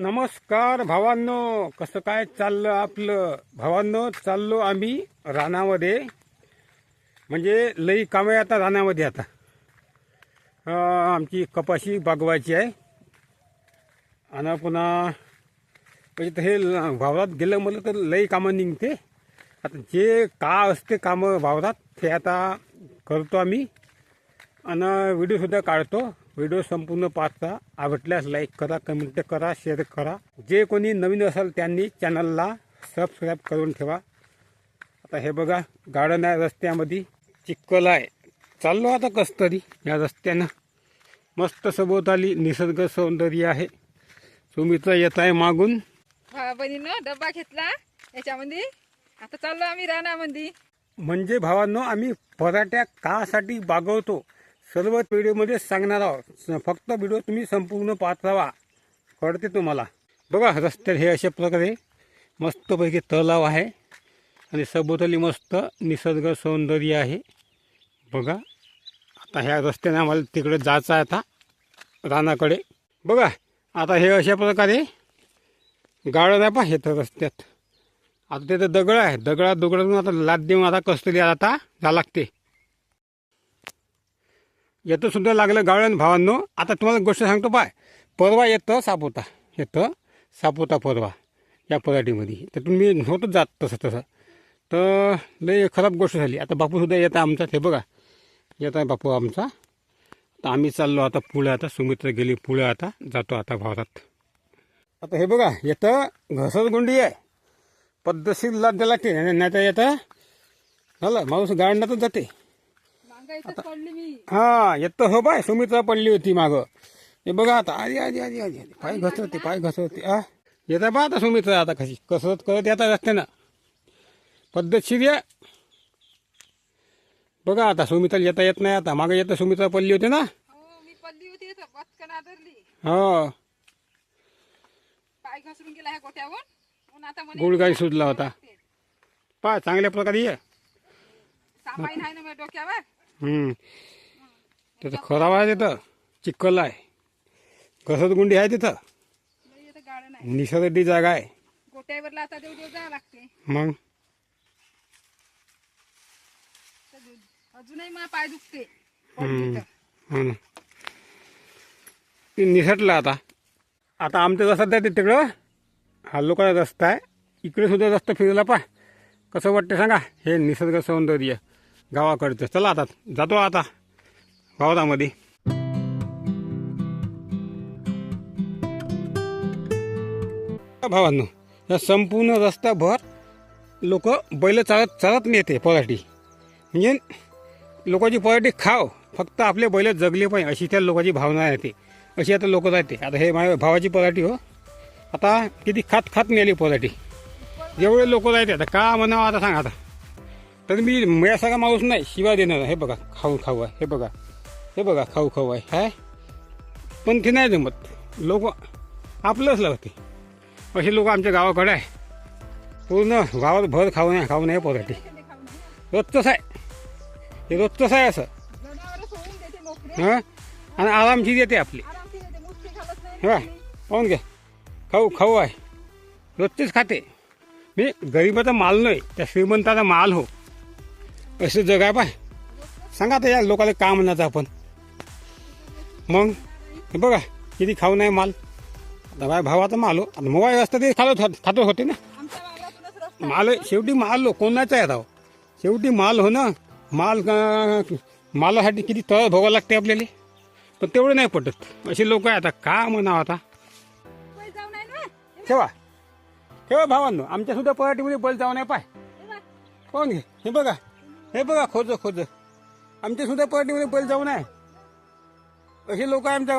नमस्कार भावांनो कसं काय चाललं आपलं? भावांनो चाललो आम्ही रानामध्ये. म्हणजे लई कामे आता रानामध्ये आता. आमची कपाशी बागवायची आहे. आणि पुन्हा म्हणजे तर हे ल- वावरात गेलं म्हणलं तर लई कामं निघते. आता जे का असते कामं वावरात ते आता करतो आम्ही. आणि व्हिडिओसुद्धा काढतो. व्हिडिओ संपूर्ण पाहता आवडल्यास लाईक करा कमेंट करा शेअर करा. जे कोणी नवीन असाल त्यांनी चॅनलला सबस्क्राईब करून ठेवा. आता हे बघा गार्डन आहे रस्त्यामध्ये. चिखल आहे. चाललो आता कस तरी या रस्त्यानं. मस्त सभोवताली निसर्ग सौंदर्य आहे. सुमित्र येत आहे मागून. बहिणीनं डब्बा घेतला याच्यामध्ये. आता चाललो आम्ही रानामध्ये. म्हणजे भावांनो आम्ही पराठ्या कासाठी बागवतो. सर्व व्हिडिओमध्ये सांगणार आहोत. फक्त व्हिडिओ तुम्ही संपूर्ण पाहत राहा. कळते तुम्हाला. बघा रस्त्यात हे अशा प्रकारे मस्तपैकी तलाव आहे. आणि सभोवताली मस्त निसर्ग सौंदर्य आहे. बघा आता ह्या रस्त्याने आम्हाला तिकडे जायचं आहे आता रानाकडे. बघा आता हे अशा प्रकारे गाळं आहे पहा हे तर रस्त्यात. आता तिथं दगड आहे. दगडा दुगडातून आता लाद देऊन आता कसतरी आता जा लागते. येतं सुद्धा लागलं गावळ्यान भावांनो. आता तुम्हाला गोष्ट सांगतो पाय. परवा येतं सापोता. येतं सापोता परवा. या पराठीमध्ये. तर तुम्ही होतच जात तसं तसं. तर लई खराब गोष्ट झाली. आता बापूसुद्धा येतं आमचा ते बघा. येत आहे बापू आमचा. तर आम्ही चाललो आता पुढे. आता सुमित्र गेली पुढे आता. जातो आता भावात आता हे बघा. येतं घसरगुंडी आहे. पद्धतशीर लाद द्यायला लागते नाही तर येतं झालं माणूस गाळण्यातच जाते. हा येतं हो बाय सुमित्रा पडली होती मागं. हे बघा आता आधी आधी आधी आधी आधी पाय घसरते पाय घसरते. आ येतं बा आता सुमित्रा आता कशी. कसरत करत येतात रस्त्यानं. पद्धतशीर या बघा आता सुमित्रा येता येत नाही आता. मागं येतं सुमित्रा पडली होती ना? हो हो. गुळगाई सुजला होता. पा चांगल्या प्रकारे ये. डोक्यावर. हम्म. त्याचं खराब आहे तिथं. चिखल आहे. घसरगुंडी आहे तिथं. निसर्दी जागा आहे. गोट्यावरला आता देव देव जावं लागते. मग? अजूनही मला पाय दुखते. हम्म. पडली तर. हो ना. ते निसटलं आता. आता आमचं रस्ता आहे तिकडं हा लोकांचा रस्ता आहे. इकडे सुद्धा रस्ता फिरला पा कसं वाटतं सांगा? हे निसर्ग सौंदर्य. गावाकडचं चला आता. जातो आता. गावामध्ये. भावांनो या संपूर्ण रस्ताभर लोक बैल चालत चालत नेते पराठी. म्हणजे लोकांची पराठी खाव फक्त आपले बैल जगले पाहिजे अशी त्या लोकांची भावना येते अशी आता लोक जाते. आता हे माझ्या भावाची पराठी हो. आता किती खात खात नेली पराठी. जेवढे लोक जायते आता का म्हणावं आता सांग आता. तर मी माझ्यासारखा माणूस नाही शिवाय देणार हे बघा खाऊ खाऊ आहे. हे बघा हे बघा खाऊ खाऊ आहे. काय पण ते नाही जमत. लोक आपलंच लावते असे लोक आमच्या गावाकडे आहे. पूर्ण गावात भर खाऊ नये खाऊ नये पराठी. रोजचंच आहे. हे रोजचंच आहे असं. हां? आणि आरामशी देते आपली. हे? पाहून घ्या. खाऊ खाऊ आहे. रोजचेच खाते. मी गरिबाचा माल नाही त्या श्रीमंताचा माल हो. असं जग आहे पाय सांगा आता या लोकांना का म्हणायचं आपण. मग हे बघा किती खाऊ नाही माल. आता बाय भावाचा माल हो. आता मोबाईल असतं ते खात खातो होते ना. माल शेवटी माल हो, कोणाचा आहे राव हो? शेवटी माल हो ना. माल मालासाठी किती तळ भोगावं लागते आपल्याला. पण तेवढं नाही पटत. असे लोक आहे आता. का म्हणावं आता? ठेवा. ठेवा भावांनो. आमच्या सुद्धा पराठीमध्ये बल जाऊ नाही पाय. कोण घे? हे बघा. हे बघा खोज खोज आमच्या सुद्धा पराठीमध्ये पहिले जाऊ नये असे लोक आमच्या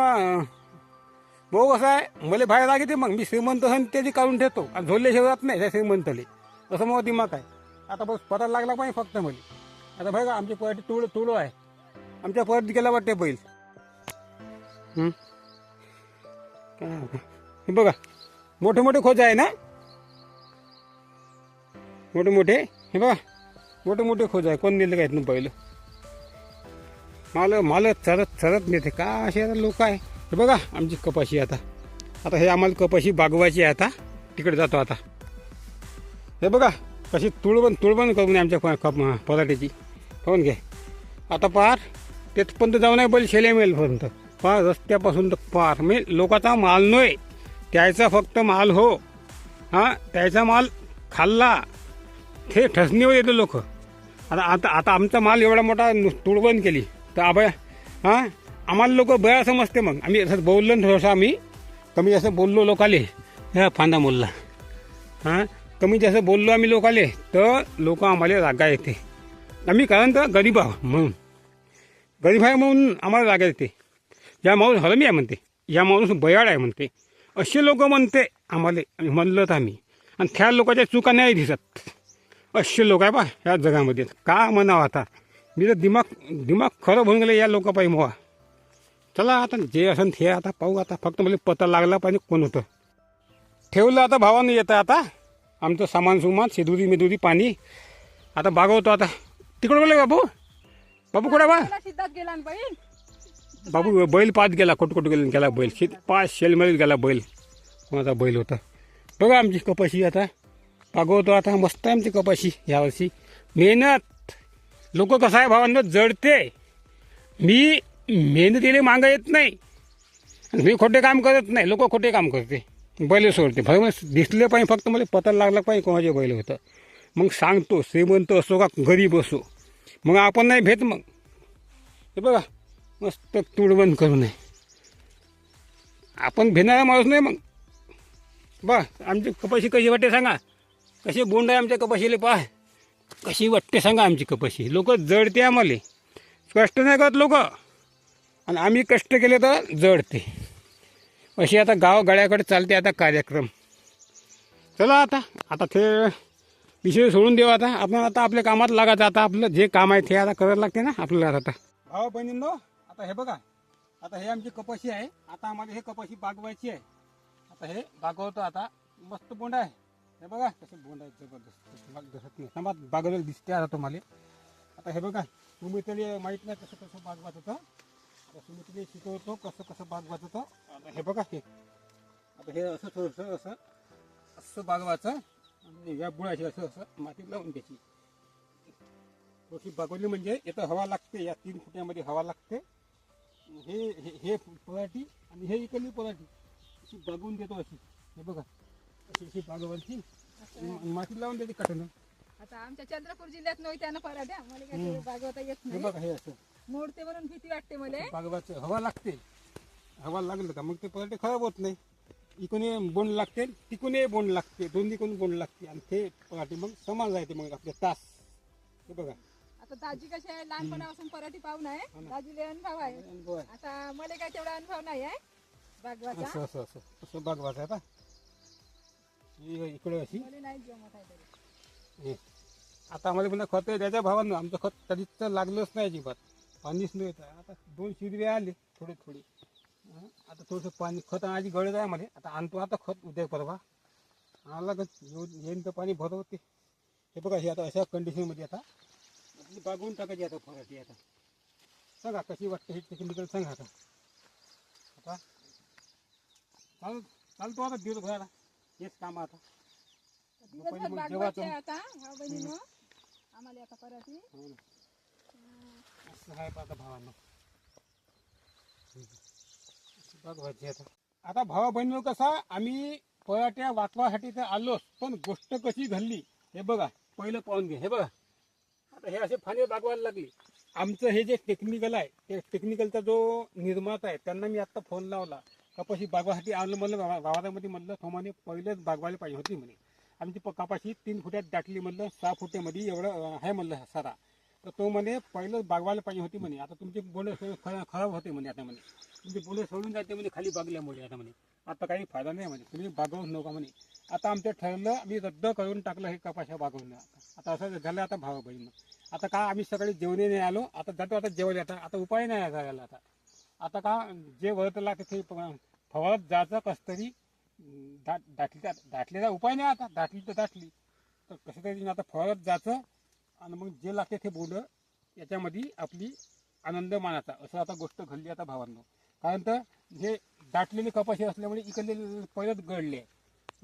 भाऊ कसं आहे मला बाहेर लागेल ते मग. मी श्रीमंत असं त्याची काढून ठेवतो. आणि झोले शेवरात नाही त्या श्रीमंतले. असं मग दिमाग आहे. आता बस पता लागला पाहिजे फक्त मला. आता बघा आमची पार्टी तुळ तुळो आहे. आमच्या पराठीत गेला वाटते बैल. हे बघा मोठे मोठे खोज आहे ना? मोठे मोठे हे बघा. मोठे मोठे खोज आहे. कोण नेलं काय इथून पहिलं? माल माल चरत चरत नेते. का असे आता लोक आहे? हे बघा आमची कपाशी आता. आता हे आम्हाला कपाशी बागवायची आहे आता. तिकडे जातो आता. हे बघा कशी तुळवण तुळवण करून आमच्या कप पराठीची पाहून घे आता पार तेथपर्यंत जाऊ नाही बैल शेले मिळेलपर्यंत पार रस्त्यापासून तर पार. म्हणजे लोकांचा माल नव्हे त्याचा फक्त माल हो. हां त्याचा माल खाल्ला. ते ठसणीवर येते लोक. आता आता आता आमचा माल एवढा मोठा तुडबंद केली. तर आबा हां? आम्हाला लोक बया समजते मग. आम्ही असं बोललो ना थोडंसं आम्ही. कमी जास्त बोललो लोकाले. ह्या फांदा मोलला. हां? कमी जास्त बोललो आम्ही लोकाले तर लोक आम्हाला रागा येते. आम्ही कारण तर गरीब आहो म्हणून. गरीब आहे म्हणून आम्हाला रागा येते. या माणूस हरमी आहे म्हणते. या माणूस बयाड आहे म्हणते. असे लोक म्हणते आम्हाला आणि म्हणलं तर आम्ही. आणि त्या लोकांच्या चुका नाही दिसत. असे लोक आहे पा ह्या जगामध्ये. का म्हणावं आता? मी तर दिमाग दिमाग खरं होऊन गेलं या लोकांपायी मोहा. चला आता जे असेल ते आता पाहू आता. फक्त मला पत्ता लागला पाहिजे कोण होतं. ठेवलं आता भावानं येतं आता. आमचं सामान सुमान शेदुरी मेदुरी पाणी. आता बागवतो आता. तिकडं गेलं बाबू? बाबू कुठं बा? गेला बाबू बैल पाच गेला कुठं कुठं गेला गेला बैल. शेत पाच शेलमध्ये गेला बैल. कोणाचा बैल होता? बघा आमची कपाशी आता. पागवतो आता मस्त आहे आमची कपाशी यावर्षी मेहनत. लोक कसं आहे भावांना जडते. मी मेहनतीला मागं येत नाही. मी खोटे काम करत नाही. लोक खोटे काम करते. बैल सोडते. भर दिसले पाहिजे फक्त मला पता लागला पाहिजे कोणाचे बैल होतं. मग सांगतो श्रीमंत असो का गरीब असो. मग आपण नाही भेट मग. हे बघा मस्त तुडबंद करू नये आपण भेणारा माणूस नाही मग. बा आमची कपाशी कशी वाटते सांगा. कशी बोंड आहे आमच्या कपाशीले पाय. कशी वाटते सांगा आमची कपाशी. लोक जडते आम्हाला. कष्ट नाही करत लोक. आणि आम्ही कष्ट केले तर जडते. अशी आता गाव गळ्याकडे चालते आता कार्यक्रम. चला आता. आता ते विषय सोडून देऊ आता. आपण आता आपल्या कामात लागायचं. आता आपलं जे काम आहे ते आता करायला लागते ना आपल्याला आता. भाव बहिणींनो आता हे बघा. आता हे आमची कपाशी आहे. आता आम्हाला हे कपाशी बागवायची आहे. आता हे बागवतो आता. मस्त बोंड आहे. हे बघा कसे बोंड आहेत जबरदस्त. तुम्हाला दिसत नाही. समाज बागवलेलं दिसते आता तुम्हाला. आता हे बघा तुम्ही तरी माहीत नाही कसं कसं बाग होतं आता मी तरी शिकवतो कसं कसं बाग होतं आता हे बघा हे. आता हे असं थोडंसं असं असं बागवायचं आणि या बुळाची असं असं माती लावून द्यायची थोडीशी बागवली म्हणजे इथं हवा लागते या तीन फुट्यामध्ये हवा लागते. हे हे हे पराठी आणि हे इकडली पराठी. अशी बागवून देतो अशी. हे बघा. अशी आणि माती लावून देते कटणं आता आमच्या चंद्रपूर जिल्ह्यात नव्हत्या त्यानं पराठ्या मला काय बागवता येत हे नाही. बघा हे असं. मोडते म्हणून भीती वाटते मला. बागवायचं हवा लागते. हवा लागलं का? मग ते पराठे खराब होत नाही. इकडून बोंड लागते तिकडूनही बोंड लागते दोन्ही कोण बोंड लागते. आणि ते पराठे मग समान राहते मग आपले तास. हे बघा. आता दाजी कशी आहे? लहानपणापासून पराठी पाहून आहे. दाजीले अनुभव आहे. अनुभव आहे. आता मला काय तेवढा अनुभव नाही आहे बागवाचा. असं असं असं. असं बागवायचं आता. इ- इकडे अशी. नाही आता आम्हाला पुन्हा खत त्याच्या भावानं आमचं खत कधीच तर लागलंच नाही अजिबात. पाणीच नाही येत. आता दोन शिरवे आले थोडे थोडे. आता थोडंसं पाणी खत आणायची गळत आहे मला आता आणतो आता खत उद्या परवा. आला का येऊन येईन तर पाणी भरवते. हे बघा हे आता अशा कंडिशनमध्ये आता आपली बागवून टाकायची आता फराठी आता. सांगा कशी वाटते हे टेक्निकल सांगा आता. आता चाल चालतो आता दिवसभराला हेच काम आता. दिवसभर मग बागवायचे जेवायचं. आहे आता भाऊ बहिणीनं. आम्हाला आता पराठी हो ना. असं आहे आता भावांना. बघवायची आता. आता भावा बहिणी कसा आम्ही पराठ्या वाचवासाठी तर आलोच पण गोष्ट कशी घडली हे बघा पहिलं पाहून घे हे बघा. आता हे असे फाने बागवायला लागले. आमचं हे जे टेक्निकल आहे ते टेक्निकलचा जो निर्माता आहे त्यांना मी आता फोन लावला. कपाशी बागवासाठी आणलं म्हणलं गावा- म्हणलं थोमाने पहिलंच पहिलेच बागवायला पाहिजे होती म्हणे. आमची प- कपाशी तीन फुट्यात दाटली म्हणलं सहा फुट्यामध्ये एवढं आहे म्हणलं सारा. तर तो म्हणे पहिलंच बागवायला पाहिजे होती म्हणे. आता तुमचे बोले खराब खराब होते म्हणे आता म्हणे. तुमचे बोले सोडून जाते म्हणे खाली बागल्यामुळे आता म्हणे. आता काही फायदा नाही म्हणे. तुम्ही बागवू नका म्हणे. आता आमचं ठरलं आम्ही रद्द करून टाकलं हे कपाशा बागवणं. आता असं झालं आता भावा बहिणं. आता का आम्ही सगळे जेवणे नाही आलो आता जातो आता जेवले आता आता उपाय नाही आहे आता. आता का जे वळतला ते फवारत जायचं कसं तरी दाट दाटली दाटलेला उपाय नाही आता दाटली तर दाटली. तर कसं तरी आता फवारत जायचं आणि मग जे लागते ते बोंड याच्यामध्ये आपली आनंद मानाचा असं आता गोष्ट घडली आता भावांनो. कारण तर हे दाटलेले कपाशी असल्यामुळे इकडले पहिलंच गळले.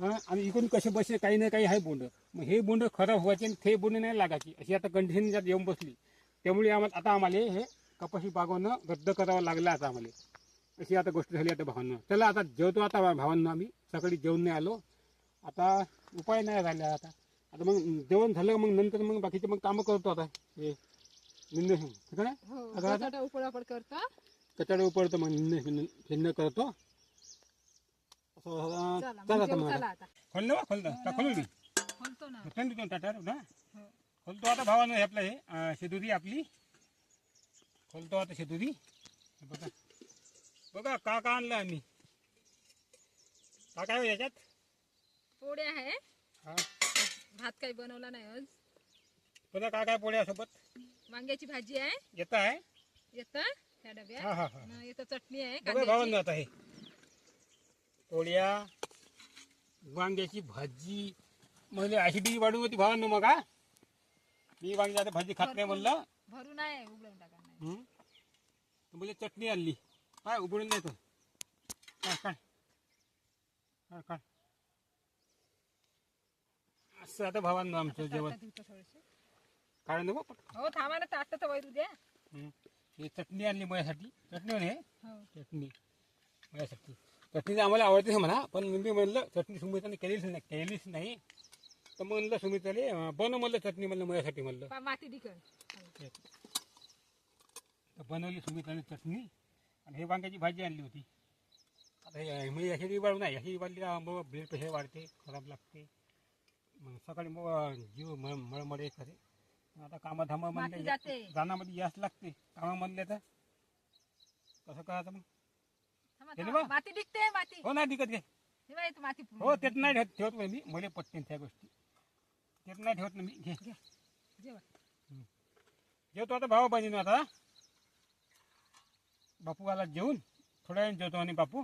आणि इकडून कसे बसले काही नाही काही आहे बोंड. मग हे बोंड खराब व्हायचे आणि ते बोंड नाही लागायची. अशी आता कंडिशन त्यात येऊन बसली. त्यामुळे आम्हाला आता आम्हाला हे कपाशी बागवणं रद्द करावं लागलं आता आम्हाला. अशी आता गोष्ट झाली आता भावांना. चला आता जेवतो आता भावांना आम्ही. सकाळी जेवण नाही आलो. आता उपाय नाही राहिला आता. आता मग जेवण झालं मग नंतर मग बाकीचे मग कामं करतो आता. हे निंद ठीक आहे हो करता. कचडे पडतो मग निंद फिरणं करतो. असं चला चला मग आता जेवू मग चला आता. आता खोललं बा खोललं. का खोलू मी बोलतो ना. थंडी दोन ताटार ना हो. खोलतो आता भावानं हे आपलं हे शेदुरी आपली. खोलतो आता शेदुरी. हे बघा. बघा का का आणलं आम्ही. का काय हो याच्यात? पोळ्या आहे. हा. भात काही बनवला नाही आज. पुन्हा का काय पोळ्या सोबत वांग्याची भाजी आहे. येत आहे? येतं ह्या हा डब्यात हा. हा न चटणी आहे बघा कांद्याची. भावानं आता हे पोळ्या वांग्याची भाजी. म्हणजे ऍसिडिटी वाढून होती भावांनो मग हा. मी वांगी आता भाजी खात नाही म्हणलं. भरून आहे उघडून टाका नाही. हं? तर म्हणजे चटणी आणली. काय उघडून नाही तो काय काय? काय काय? असं आता भावांनो आमचं जेवण. काय नको. हो थांबा ना तर वैरू द्या हं. चटणी आणली माझ्यासाठी. चटणी म्हणे. हो. चटणी. माझ्यासाठी. चटणी आम्हाला आवडते म्हणा पण मी म्हणलं चटणी सुमित्राने केलीच नाही केलीच नाही. तर म्हणलं सुमित्राने बनव म्हणलं चटणी म्हणलं माझ्यासाठी म्हणलं. माती बनवली सुमित्राने चटणी. आणि हे वांग्याची भाजी आणली होती. आता हे मी याची वाढू नाही याची वाढली का मग ब्लड प्रेशर वाढते खराब लागते. मग सकाळी मग जीव मळ मळमळे खरे आता कामाधामा माती म्हणले जाते. रानामध्ये यास लागते. कामा म्हणले तर? कसं करायचं मग? थांबा, गेली थांबा. बा? माती डिकते माती. हो नाही दिकत घे. हे इथं माती. हो तेच नाही ठेवत ठेवत नाही मी. मला पटते त्या गोष्टी. तेच नाही ठेवत ना मी. घे. घ्या जेवा जेवतो आता भाऊ बहिणीनं आता. बापू आला जेवून थोड्या वेळाने जेवतो आणि बापू.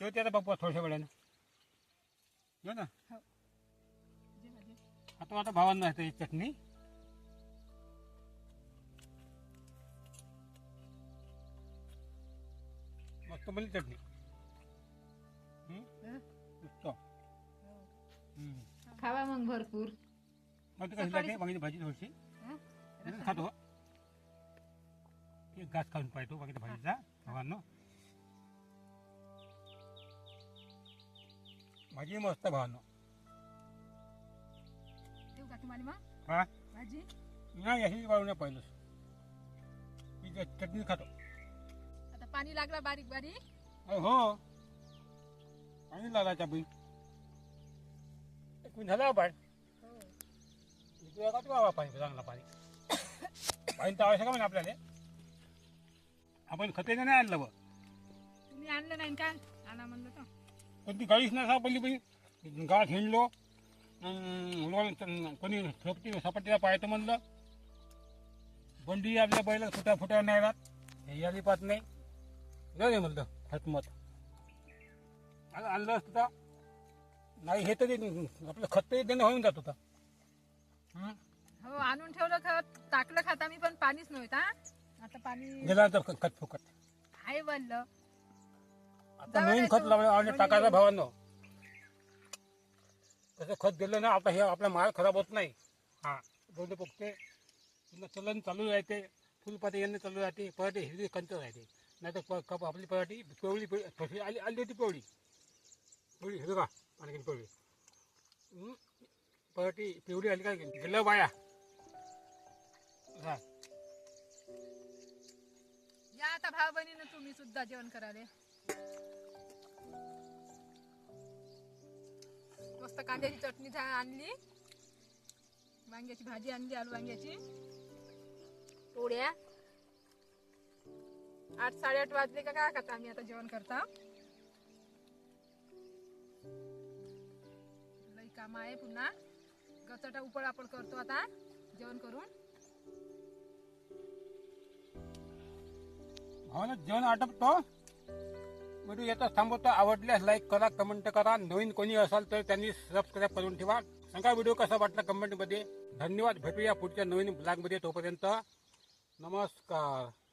जेवते आता बापू थोड्याशा वेळानं. जेव ना. हो. जेवा जेवा. आता आता भावांना आहे चटणी. मस्त म्हणजे चटणी. हं? हं? मस्त. हं. खावा मग भरपूर. मग कशी लागते? वांग्याची भाजी थोडीशी. हं? हं, खातो. एक घास खाऊन पाहतो वांग्याच्या भाजीचा भावांनो भाजी मस्त भावांनो देऊ का तुम्हाला मग? हा? भाजी? नाही अशी वाळू नाही पाहिलं मी ते चटणी खातो. आता पाणी लागला बारीक बारीक? अरे हो. पाणी झालं बाळ. हो. तुला का तुला पाणी चांगला पाणी? पाणी तर आवश्यक आहे आपल्याला. आपण खते नाही आणलं बघ. तुम्ही आणलं नाही का आणा म्हणलं तर. पण ती गाडीच नाही सापडली बाई. गाठ हिंडलो. कोणी सोपटी सपाटीला पाहायचं म्हणलं. बंडी आपल्या बैला फुट्या फुट्या नाही राहत. हे यादी पाहत नाही. जाऊ दे म्हणलं आणि आणलं असतं तर. नाही हे तरी आपलं खत तरी देणं होऊन जात होतं. हं? हो आणून ठेवलं खत. टाकलं खात आम्ही पण पाणीच नव्हता आता पाणी खत फुकट. आहे वल्ल आता नवीन खत लावलं आणि टाकायचं भावांनो. तसं खत दिलं ना आता हे आपला माल खराब होत नाही. हा दोन फुकते पुन्हा चलन चालू राहते. फुलपाती येणं चालू राहते. पराठी हिरवी कंच राहते. नाही तर कप आपली पराठी पिवळी पिवळी थोडी आली आली होती पिवळी. पिवळी हिरवा आणखी पिवळी. हं? पराठी पिवळी आली काय गेलं बाया हा. या आता भाऊ बहिणीनं तुम्ही सुद्धा जेवण कराले मस्त कांद्याची चटणी झा- आणली. वांग्याची भाजी आणली आलू वांग्याची. पोळ्या. आठ साडेआठ वाजले का काय करता आम्ही आता जेवण करता? लई काम आहे पुन्हा. गचटा उपळ आपण करतो आता. जेवण करून. भावानं जेवण आटपतो. व्हिडिओ येतात थांबवतो. आवडल्यास लाईक करा कमेंट करा. नवीन कोणी असाल तर त्यांनी सबस्क्राईब करून ठेवा. सांगा व्हिडिओ कसा वाटला कमेंटमध्ये धन्यवाद. भेटूया पुढच्या नवीन ब्लॉगमध्ये तोपर्यंत. नमस्कार.